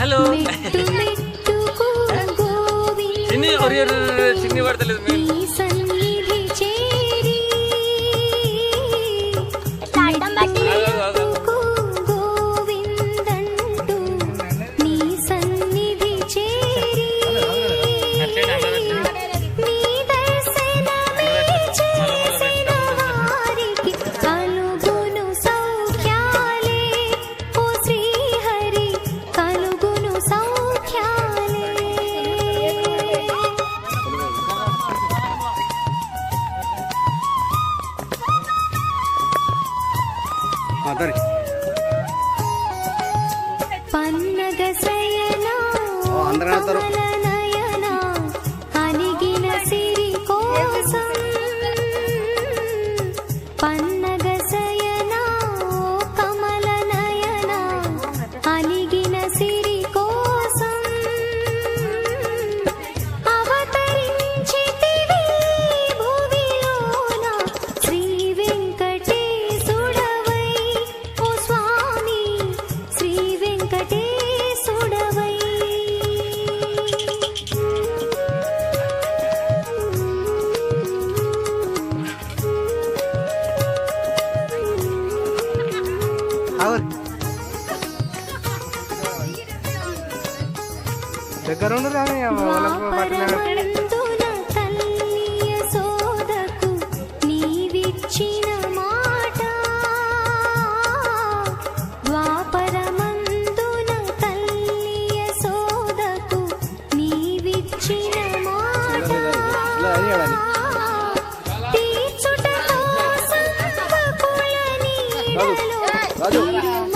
Hello. చిన్ని చిన్ని పడతలేదు పన్నగ శయనా కమల నయనా అనిగిన సిరి కోసం. పన్న और चेक करो ना जाने वाला बाटने Yeah.